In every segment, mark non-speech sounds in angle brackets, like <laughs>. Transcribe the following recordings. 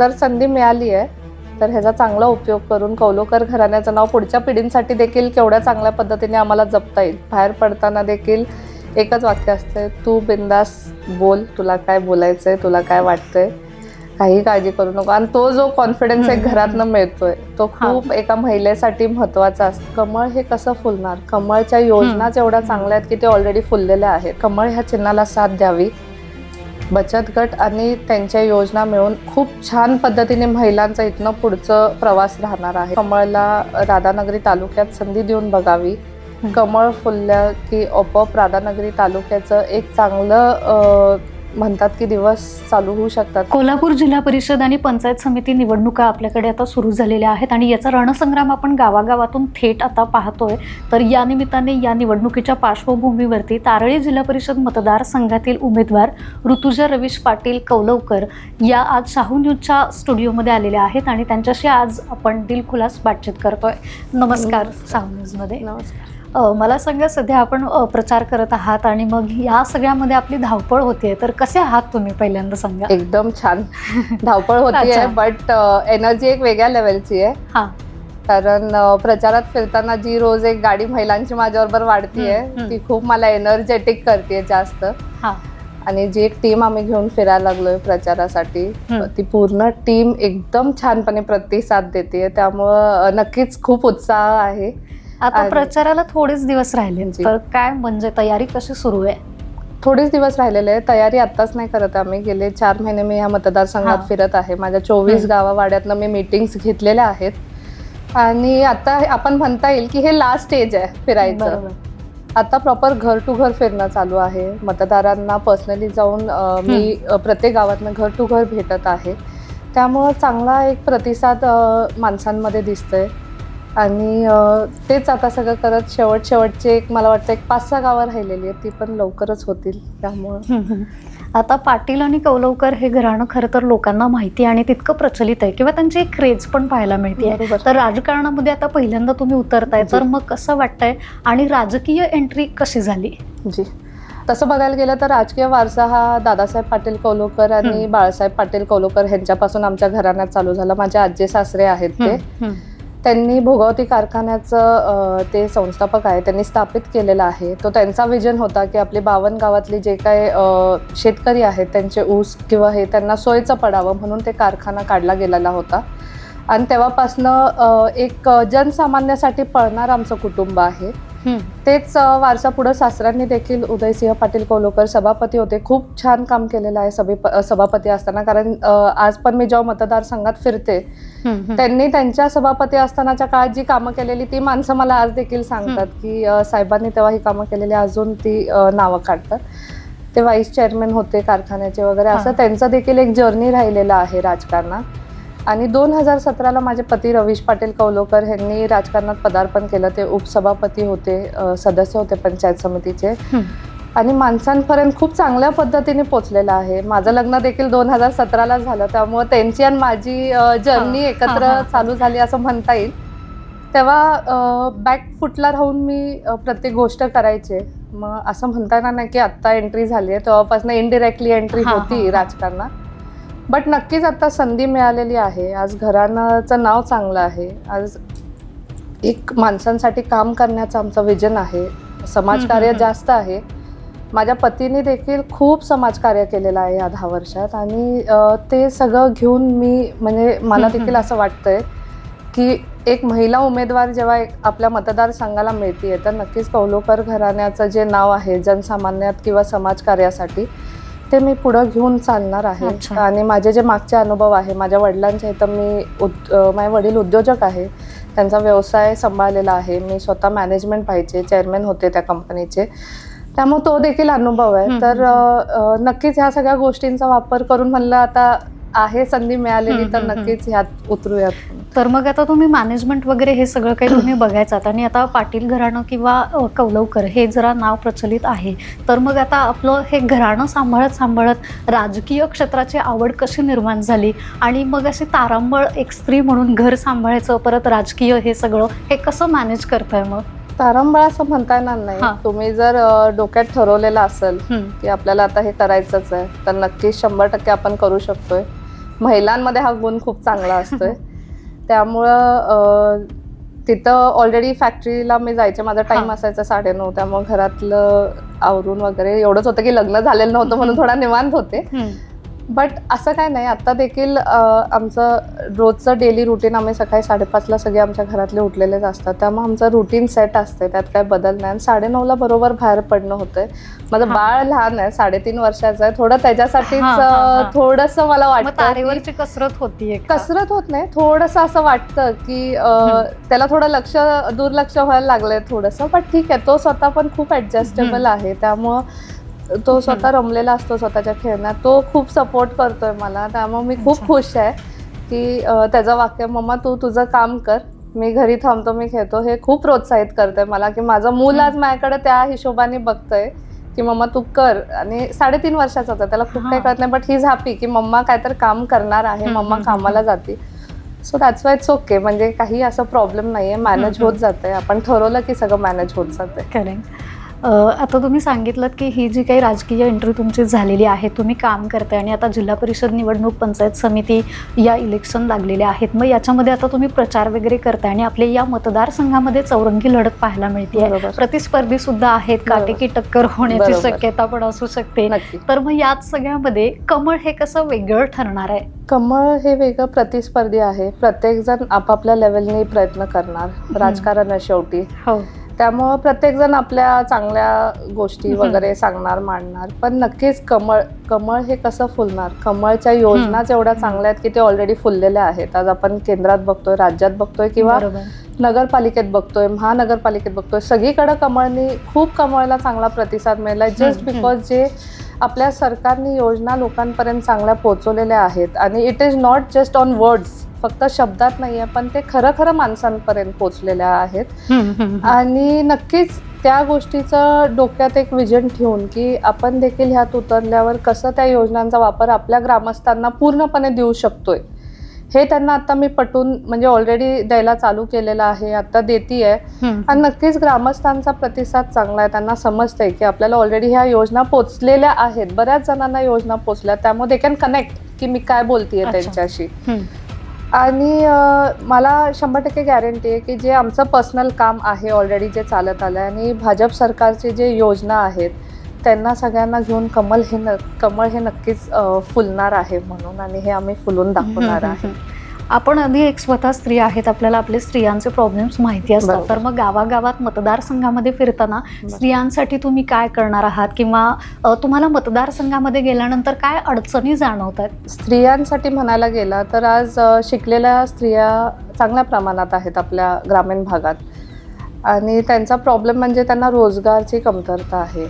जर संधी मिळाली आहे तर ह्याचा चांगला उपयोग करून कौलोकर घराण्याचं नाव पुढच्या पिढींसाठी देखील केवढ्या चांगल्या पद्धतीने आम्हाला जपता येईल. बाहेर पडताना देखील एकच वाक्य असते तू बिंदास बोल तुला काय बोलायचंय तुला काय वाटतंय काही काळजी करू नको. आणि तो जो कॉन्फिडन्स एक घरातनं मिळतोय तो खूप एका महिलेसाठी महत्त्वाचा असतो. कमळ हे कसं फुलणार? कमळच्या योजनाच एवढ्या चांगल्या आहेत की ते ऑलरेडी फुललेल्या आहेत. कमळ ह्या चिन्हाला साथ द्यावी. बचत गट आणि त्यांच्या योजना मिळून खूप छान पद्धतीने महिलांचा इथनं पुढचं प्रवास राहणार आहे कमळला राधानगरी तालुक्यात संधी देऊन बघावी. कमळ फुलल्या की आपोआप राधानगरी तालुक्याचं एक चांगलं म्हणतात की दिवस चालू होऊ शकतात. कोल्हापूर जिल्हा परिषद आणि पंचायत समिती निवडणुका आपल्याकडे आता सुरू झालेल्या आहेत आणि याचा रणसंग्राम आपण गावागावातून थेट आता पाहतोय. तर या निमित्ताने या निवडणुकीच्या पार्श्वभूमीवरती तारळी जिल्हा परिषद मतदारसंघातील उमेदवार ऋतुजा रवीश पाटील कौलवकर या आज शाहू न्यूजच्या स्टुडिओमध्ये आलेल्या आहेत आणि त्यांच्याशी आज आपण दिलखुलास बातचीत करतोय. नमस्कार शाहू न्यूजमध्ये. नमस्कार. मला सांगा सध्या आपण प्रचार करत आहात आणि मग या सगळ्यामध्ये आपली धावपळ होतीये तर कसे आहात तुम्ही पहिल्यांदा सांगा? एकदम छान. धावपळ <laughs> होती अच्छा. आहे बट एनर्जी एक वेगळ्या लेवलची आहे. हा. कारण प्रचारात फिरताना जी रोज एक गाडी महिलांची माझ्याबरोबर वाढतीये. ती खूप मला एनर्जेटिक करते जास्त. हा. आणि जी एक टीम आम्ही घेऊन फिरायला लागलोय प्रचारासाठी. ती पूर्ण टीम एकदम छानपणे प्रतिसाद देते त्यामुळं नक्कीच खूप उत्साह आहे. आता प्रचाराला थोडेच दिवस राहिले. तर काय? म्हणजे तयारी कशी सुरू आहे? थोडेच दिवस राहिलेले आहे तयारी आत्ताच नाही करत आम्ही. गेले चार महिने मी ह्या मतदारसंघात. फिरत आहे. माझ्या चोवीस. गावावाड्यातनं मी मीटिंग्स घेतलेल्या आहेत. आणि आता आपण म्हणता येईल की हे लास्ट स्टेज आहे फिरायचं. आता प्रॉपर घर टू घर फिरणं चालू आहे. मतदारांना पर्सनली जाऊन मी प्रत्येक गावातनं घर टू घर भेटत आहे. त्यामुळं चांगला एक प्रतिसाद माणसांमध्ये दिसतोय. आणि तेच आता सगळं करत शेवट शेवटचे एक मला वाटतं एक पाच सहा गावं राहिलेली आहेत ती पण लवकरच होतील त्यामुळं. आता पाटील आणि कौलवकर हे घराणं खरं तर लोकांना माहिती आणि तितकं प्रचलित आहे किंवा त्यांची एक क्रेज पण पाहायला मिळते. तर राजकारणामध्ये आता पहिल्यांदा तुम्ही उतरताय तर. मग कसं वाटतंय आणि राजकीय एंट्री कशी झाली जी तसं बघायला गेलं तर राजकीय वारसा हा दादासाहेब पाटील कौलोकर आणि. बाळासाहेब पाटील कौलोकर ह्यांच्यापासून आमच्या घराण्यात चालू झाला माझे आजे सासरे आहेत ते. त्यांनी भोगावती कारखान्याचं ते संस्थापक आहे त्यांनी स्थापित केलेला आहे. तो त्यांचा विजन होता की आपली बावन गावातली जे काय शेतकरी आहेत त्यांचे ऊस किंवा हे त्यांना सोयीचं पडावं म्हणून ते कारखाना काढला गेलेला होता. आणि तेव्हापासनं एक जनसामान्यासाठी पळणार आमचं कुटुंब आहे. तेच वारसा पुढं सासऱ्यांनी देखील उदयसिंह पाटील कोलोकर सभापती होते. खूप छान काम केलेलं आहे सभी सभापती असताना. कारण आज पण मी जेव्हा मतदारसंघात फिरते. त्यांनी त्यांच्या सभापती असतानाच्या काळात जी कामं केलेली ती माणसं मला आज देखील सांगतात की साहेबांनी तेव्हा ही कामं केलेली अजून ती नावं काढतात. ते व्हाईस चेअरमॅन होते कारखान्याचे वगैरे असं. त्यांचं देखील एक जर्नी राहिलेलं आहे राजकारणात. आणि दोन हजार सतराला माझे पती रवीश पाटील कौलोकर यांनी राजकारणात पदार्पण केलं. ते उपसभापती होते सदस्य होते पंचायत समितीचे. आणि माणसांपर्यंत खूप चांगल्या पद्धतीने पोचलेलं आहे. माझं लग्न देखील दोन हजार सतराला झालं. त्यामुळे त्यांची आणि माझी जर्नी एकत्र. चालू झाली असं म्हणता येईल. तेव्हा बॅक फुटला राहून मी प्रत्येक गोष्ट करायचे. मग असं म्हणता येणार नाही की आत्ता एंट्री झाली आहे तेव्हापासून इनडिरेक्टली एंट्री होती. राजकारणात बट नक्कीच आता संधी मिळालेली आहे. आज घराण्याचं नाव चांगलं आहे. आज एक माणसांसाठी काम करण्याचं आमचं विजन आहे. समाजकार्य. जास्त आहे. माझ्या पतीने देखील खूप समाजकार्य केलेलं आहे या दहा वर्षात. आणि ते सगळं घेऊन मी म्हणजे मला. देखील असं वाटतंय की एक महिला उमेदवार जेव्हा एक आपल्या मतदारसंघाला मिळते तर नक्कीच कौलोकर घराण्याचं जे नाव आहे जनसामान्यात किंवा समाजकार्यासाठी ते मी पुढं घेऊन चालणार आहे. अच्छा. आणि माझे जे मागचे अनुभव आहे माझ्या वडिलांचे इथं मी उद अ, माझे वडील उद्योजक आहे. त्यांचा व्यवसाय सांभाळलेला आहे. मी स्वतः मॅनेजमेंट पाहिजे चेअरमॅन होते त्या कंपनीचे त्यामुळे तो देखील अनुभव आहे. हम्म, तर अ, अ, नक्कीच ह्या सगळ्या गोष्टींचा वापर करून म्हणलं आता आहे संधी मिळालेली तर नक्कीच ह्यात उतरूयात तर मग आता तुम्ही मॅनेजमेंट वगैरे हे सगळं काही तुम्ही बघायचात आणि आता पाटील घराणं किंवा कौलवकर हे जरा नाव प्रचलित आहे. तर मग आता आपलं हे घराणं सांभाळत सांभाळत राजकीय क्षेत्राची आवड कशी निर्माण झाली? आणि मग अशी तारांबळ एक स्त्री म्हणून घर सांभाळायचं परत राजकीय हे सगळं हे कसं मॅनेज करताय मग? तारंबळ असं म्हणता येणार. नाही. तुम्ही जर डोक्यात ठरवलेलं असेल. की आपल्याला आता हे करायचंच आहे तर नक्कीच शंभर टक्के आपण करू शकतोय. महिलांमध्ये हा गुण खूप चांगला असतोय. <laughs> त्यामुळं तिथं ऑलरेडी फॅक्टरीला मी जायचे. माझा टाइम. असायचा साडेनऊ त्यामुळे घरातलं आवरून वगैरे एवढंच होतं की लग्न झालेलं नव्हतं म्हणून थोडा निवांत होते. बट असं काय नाही आता देखील आमचं रोजचं डेली रुटीन आम्ही सकाळी साडेपाचला सगळे आमच्या घरातले उठलेलेच असतात. त्यामुळे आमचं रुटीन सेट असते त्यात काय बदल नाही. आणि साडेनऊला बरोबर बाहेर पडणं होतंय. माझं. बाळ लहान आहे साडेतीन वर्षाचं आहे. थोडं त्याच्यासाठीच. थोडस मला वाटतं कसरत होतीये का? कसरत होत नाही. थोडस असं वाटतं की त्याला थोडं लक्ष दुर्लक्ष व्हायला लागलंय थोडंसं. पण ठीक आहे तो स्वतः पण खूप ऍडजस्टेबल आहे. त्यामुळं तो स्वतः रमलेला असतो स्वतःच्या खेळण्यात. तो खूप सपोर्ट करतोय मला. त्यामुळे मी खूप. खुश आहे की त्याचं वाक्य मम्मा तू तुझं काम कर. मी घरी थांबतो मी खेळतो. हे खूप प्रोत्साहित करतंय मला की माझं मूल आज माझ्याकडे त्या हिशोबाने बघतंय की मम्मा तू कर. आणि साडेतीन वर्षाचा होता. त्याला खूप काही. कळत नाही बट ही हॅपी की मम्मा काहीतरी काम करणार आहे. मम्मा कामाला जाते so that's why it's okay म्हणजे काही असं प्रॉब्लेम नाहीये. मॅनेज हम्म, होत जातंय. आपण ठरवलं की सगळं मॅनेज होत जातंय. करेक्ट आता तुम्ही सांगितलं की ही जी काही राजकीय एंट्री तुमची झालेली आहे तुम्ही काम करताय आणि आता जिल्हा परिषद निवडणूक पंचायत समिती या इलेक्शन लागलेल्या आहेत. मग याच्यामध्ये आता तुम्ही प्रचार वगैरे करताय आणि आपल्या या मतदारसंघामध्ये चौरंगी लढत पाहायला मिळते प्रतिस्पर्धी सुद्धा आहेत. काटेकी टक्कर होण्याची. शक्यता पण असू शकते. तर मग याच सगळ्यामध्ये कमळ हे कसं वेगळं ठरणार आहे? कमळ हे वेगळं प्रतिस्पर्धी आहे. प्रत्येक जण आपापल्या लेवलने प्रयत्न करणार. राजकारण शेवटी. हो. त्यामुळं प्रत्येक जण आपल्या चांगल्या गोष्टी. वगैरे सांगणार मांडणार. पण नक्कीच कमळ कमळ हे कसं फुलणार? कमळच्या योजनाच एवढ्या चांगल्या आहेत की ते ऑलरेडी फुललेल्या आहेत. आज आपण केंद्रात बघतोय राज्यात बघतोय किंवा नगरपालिकेत बघतोय महानगरपालिकेत बघतोय. सगळीकडे कमळनी खूप कमळला चांगला प्रतिसाद मिळालाय जस्ट बिकॉज जे आपल्या सरकारने योजना लोकांपर्यंत चांगल्या पोहोचवलेल्या आहेत. आणि it is not just on words फक्त शब्दात नाही आहे पण ते खरं खरं माणसांपर्यंत पोहोचलेल्या आहेत. आणि नक्कीच त्या गोष्टीचं डोक्यात एक विजन ठेवून की आपण देखील ह्यात उतरल्यावर कसं त्या योजनांचा वापर आपल्या ग्रामस्थांना पूर्णपणे देऊ शकतोय हे त्यांना आता मी पटून म्हणजे ऑलरेडी द्यायला चालू केलेलं आहे आता देती आहे. आणि नक्कीच ग्रामस्थांचा प्रतिसाद चांगला आहे त्यांना समजतंय की आपल्याला ऑलरेडी ह्या योजना पोचलेल्या आहेत बऱ्याच जणांना योजना पोचल्या त्यामुळे दे कॅन कनेक्ट की मी काय बोलतीये. त्यांच्याशी. आणि मला शंभर टक्के गॅरंटी आहे की जे आमचं पर्सनल काम आहे ऑलरेडी जे चालत आलं आहे आणि भाजप सरकारचे जे योजना आहेत त्यांना सगळ्यांना घेऊन कमल हे न कमळ हे नक्कीच फुलणार आहे म्हणून आणि हे आम्ही फुलून दाखवणार आहे. आपण आधी एक स्वतः स्त्री आहेत आपल्याला आपले स्त्रियांचे प्रॉब्लेम्स माहिती असतात. तर मग गावागावात मतदारसंघामध्ये फिरताना स्त्रियांसाठी तुम्ही काय करणार आहात? किंवा तुम्हाला मतदारसंघामध्ये गेल्यानंतर काय अडचणी जाणवतात? स्त्रियांसाठी म्हणायला गेला तर आज शिकलेल्या स्त्रिया चांगल्या प्रमाणात आहेत आपल्या ग्रामीण भागात. आणि त्यांचा प्रॉब्लेम म्हणजे त्यांना रोजगारची कमतरता आहे.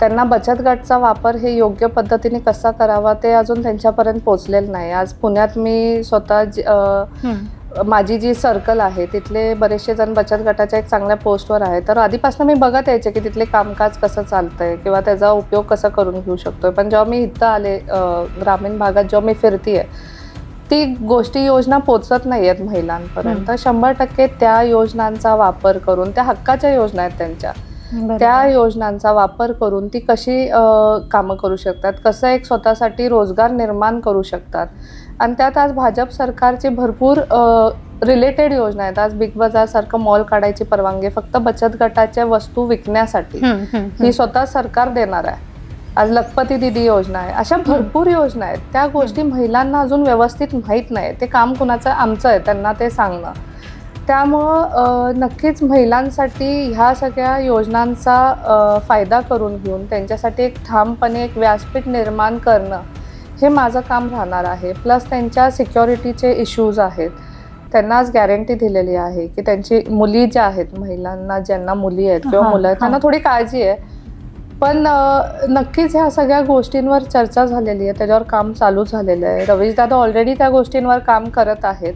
त्यांना बचत गटचा वापर हे योग्य पद्धतीने कसा करावा ते अजून त्यांच्यापर्यंत पोचलेलं नाही. आज पुण्यात मी स्वतः माझी जी सर्कल आहे तिथले बरेचसे जण बचत गटाच्या एक चांगल्या पोस्टवर आहे तर आधीपासून मी बघत यायचे की तिथले कामकाज कसं चालतंय किंवा त्याचा उपयोग कसा करून घेऊ शकतोय. पण जेव्हा मी इथं आले ग्रामीण भागात जेव्हा मी फिरतीये ती गोष्टी योजना पोचत नाही आहेत महिलांपर्यंत शंभर टक्के त्या योजनांचा वापर करून त्या हक्काच्या योजना आहेत त्यांच्या. त्या योजनांचा वापर करून ती कशी कामं करू शकतात? कसं एक स्वतःसाठी रोजगार निर्माण करू शकतात? आणि त्यात आज भाजप सरकारची भरपूर रिलेटेड योजना आहेत. आज बिग बाजारसारखं मॉल काढायची परवानगी फक्त बचत गटाच्या वस्तू विकण्यासाठी ही स्वतः सरकार देणार आहे. आज लखपती दिदी योजना आहे. अशा भरपूर योजना आहेत. त्या गोष्टी महिलांना अजून व्यवस्थित माहीत नाही ते काम कुणाचं आमचं आहे? त्यांना ते सांगणं. त्यामुळं नक्कीच महिलांसाठी ह्या सगळ्या योजनांचा फायदा करून घेऊन त्यांच्यासाठी एक ठामपणे एक व्यासपीठ निर्माण करणं हे माझं काम राहणार आहे. प्लस त्यांच्या सिक्युरिटीचे इश्यूज आहेत. त्यांना आज गॅरंटी दिलेली आहे की त्यांची मुली ज्या आहेत महिलांना ज्यांना मुली आहेत किंवा मुलं आहेत त्यांना. थोडी काळजी आहे. पण नक्कीच ह्या सगळ्या गोष्टींवर चर्चा झालेली आहे. त्याच्यावर काम चालू झालेलं आहे. रवीश दादा ऑलरेडी त्या गोष्टींवर काम करत आहेत.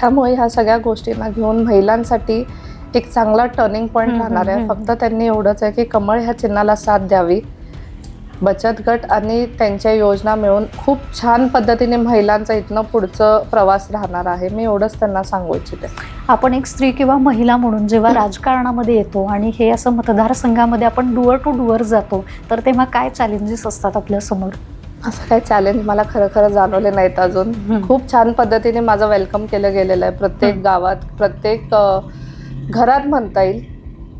त्यामुळे ह्या सगळ्या गोष्टींना घेऊन महिलांसाठी एक चांगला टर्निंग पॉईंट राहणार आहे. फक्त त्यांनी एवढंच आहे की कमळ ह्या चिन्हाला साथ द्यावी. बचत गट आणि त्यांच्या योजना मिळून खूप छान पद्धतीने महिलांचा इथनं पुढचं प्रवास राहणार आहे. मी एवढंच त्यांना सांगू इच्छिते. आपण एक स्त्री किंवा महिला म्हणून जेव्हा राजकारणामध्ये येतो आणि हे असं मतदारसंघामध्ये आपण डुअर टू डुअर जातो तर तेव्हा काय चॅलेंजेस असतात आपल्यासमोर? असं काही चॅलेंज मला खरं खरं जाणवले नाहीत अजून. खूप छान पद्धतीने माझं वेलकम केलं गेलेलं आहे प्रत्येक. गावात. प्रत्येक घरात म्हणता येईल.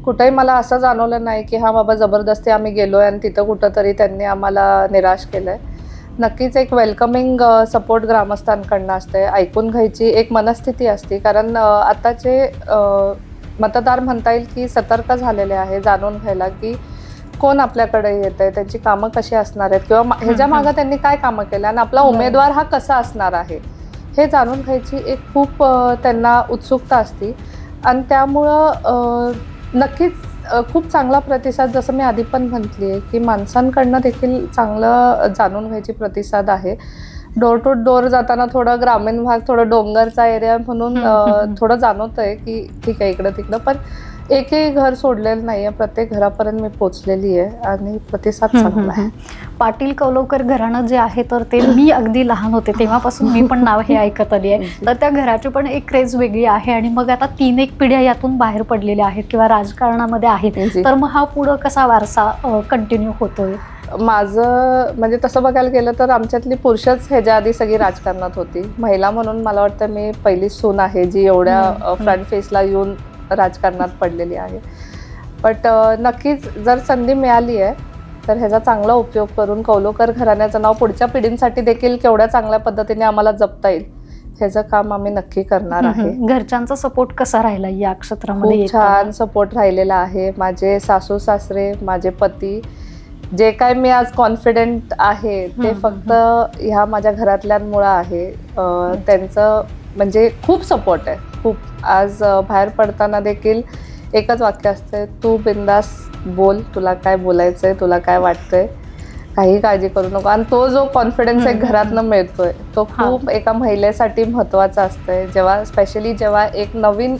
कुठेही मला असं जाणवलं नाही की हा बाबा जबरदस्ती आम्ही गेलो आहे आणि तिथं कुठंतरी त्यांनी आम्हाला निराश केलं आहे नक्कीच एक वेलकमिंग सपोर्ट ग्रामस्थांकडनं असते. ऐकून घ्यायची एक मनस्थिती असते. कारण आताचे मतदार म्हणता येईल की सतर्क झालेले आहे जाणून घ्यायला की कोण आपल्याकडे येत आहे त्यांची कामं कशी असणार आहेत? किंवा मा- ह्याच्या मागं त्यांनी काय कामं केलं? आणि आपला. उमेदवार हा कसा असणार आहे? हे जाणून घ्यायची एक खूप अ, त्यांना उत्सुकता असते. आणि त्यामुळं अ, नक्कीच अ, खूप चांगला प्रतिसाद जसं मी आधी पण म्हटली आहे की माणसांकडनं देखील चांगलं जाणून घ्यायची प्रतिसाद आहे. डोर टू डोर जाताना थोडं ग्रामीण भाग थोडं डोंगरचा एरिया म्हणून हम्म, अ, हम्म, हम्म. थोडं जाणवत आहे की ठीक आहे इकडं तिकडं पण एकही घर सोडलेलं नाही आहे प्रत्येक घरापर्यंत मी पोचलेली आहे आणि प्रतिसाद चांगला आहे. पाटील कौलवकर घराणं जे आहे तर ते मी अगदी लहान होते. तेव्हापासून मी पण नाव हे ऐकत आली आहे. <laughs> तर त्या घराची पण एक क्रेज वेगळी आहे आणि मग आता तीन एक पिढ्या यातून बाहेर पडलेल्या आहेत किंवा राजकारणामध्ये आहेत. तर मग हा पुढं कसा वारसा कंटिन्यू होतोय? माझं म्हणजे तसं बघायला गेलं तर आमच्यातली पुरुषच ह्याच्या आधी सगळी राजकारणात होती. महिला म्हणून मला वाटतं मी पहिली सून आहे जी एवढ्या फ्रंट फेसला येऊन राजकारणात पडलेली आहे. बट नक्कीच जर संधी मिळाली आहे तर ह्याचा चांगला उपयोग करून कौलोकर घराण्याचं नाव पुढच्या पिढींसाठी देखील केवढ्या चांगल्या पद्धतीने आम्हाला जपता येईल ह्याचं काम आम्ही नक्की करणार आहे. घरच्यांचा सपोर्ट कसा राहिला या क्षेत्रामध्ये? छान सपोर्ट राहिलेला आहे. माझे सासू सासरे माझे पती जे काय मी आज कॉन्फिडेंट आहे ते फक्त ह्या माझ्या घरातल्यांमुळं आहे. त्यांचं म्हणजे खूप सपोर्ट आहे. खूप आज बाहेर पडताना देखील एकच वाक्य असते तू बिंदास बोल तुला काय बोलायचंय तुला काय वाटतंय काही काळजी करू नको आणि तो जो कॉन्फिडन्स एक घरातनं मिळतोय तो. खूप एका महिलेसाठी महत्त्वाचा असतंय जेव्हा स्पेशली जेव्हा एक नवीन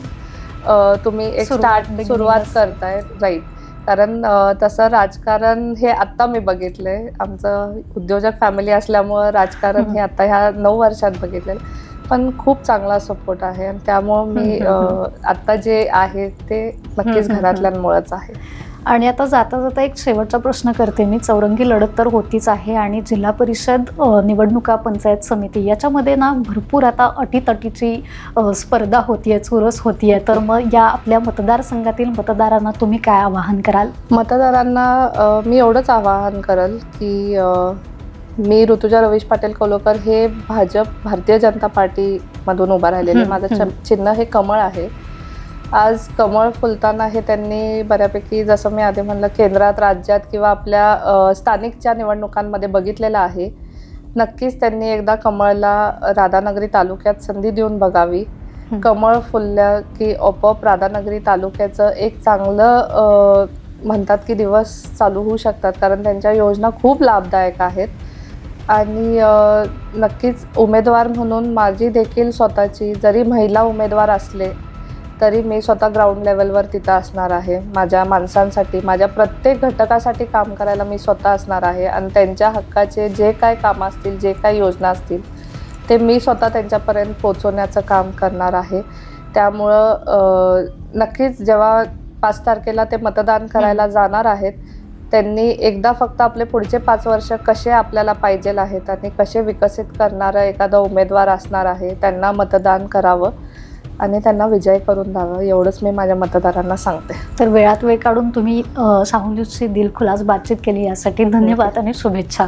तुम्ही एक स्टार्ट सुरुवात. करताय राईट कारण तसं राजकारण हे आत्ता मी बघितलंय आमचं उद्योजक फॅमिली असल्यामुळं राजकारण. हे आता ह्या नऊ वर्षात बघितलेलं पण खूप चांगला सपोर्ट आहे आणि त्यामुळं मी आत्ता जे आहे ते नक्कीच. घरातल्यांमुळेच आहे. आणि आता जाता जाता एक शेवटचा प्रश्न करते मी. चौरंगी लढत तर होतीच आहे आणि जिल्हा परिषद निवडणुका पंचायत समिती याच्यामध्ये ना भरपूर आता अटीतटीची स्पर्धा होतीये चुरस होतीये. तर मग या आपल्या मतदारसंघातील मतदारांना तुम्ही काय आवाहन कराल? मतदारांना मी एवढंच आवाहन करल की मी ऋतुजा रवीश पाटील कोलोकर हे भाजप भारतीय जनता पार्टीमधून उभा राहिलेले. माझं चिन्ह हे कमळ आहे. आज कमळ फुलताना हे त्यांनी बऱ्यापैकी जसं मी आधी म्हणलं केंद्रात राज्यात किंवा आपल्या स्थानिकच्या निवडणुकांमध्ये बघितलेलं आहे. नक्कीच त्यांनी एकदा कमळला राधानगरी तालुक्यात संधी देऊन बघावी. कमळ फुलल्या की आपोआप राधानगरी तालुक्याचं एक चांगलं म्हणतात की दिवस चालू होऊ शकतात. कारण त्यांच्या योजना खूप लाभदायक आहेत. आणि नक्कीच उमेदवार म्हणून माझी देखील स्वतःची जरी महिला उमेदवार असले तरी मी स्वतः ग्राउंड लेवलवर तिथं असणार आहे. माझ्या माणसांसाठी माझ्या प्रत्येक घटकासाठी काम करायला मी स्वतः असणार आहे. आणि त्यांच्या हक्काचे जे काय कामं असतील जे काय योजना असतील ते मी स्वतः त्यांच्यापर्यंत पोचवण्याचं काम करणार आहे. त्यामुळं नक्कीच जेव्हा पाच तारखेला ते मतदान करायला जाणार आहेत त्यांनी एकदा फक्त आपले पुढचे पाच वर्ष कसे आपल्याला पाहिजेल आहेत आणि कसे विकसित करणारा एखादा उमेदवार असणार आहे त्यांना मतदान करावं आणि त्यांना विजय करून द्यावं एवढंच मी माझ्या मतदारांना सांगते. तर वेळात वेळ काढून तुम्ही अ, साहू न्यूजची दिलखुलास बातचीत केली यासाठी धन्यवाद आणि शुभेच्छा.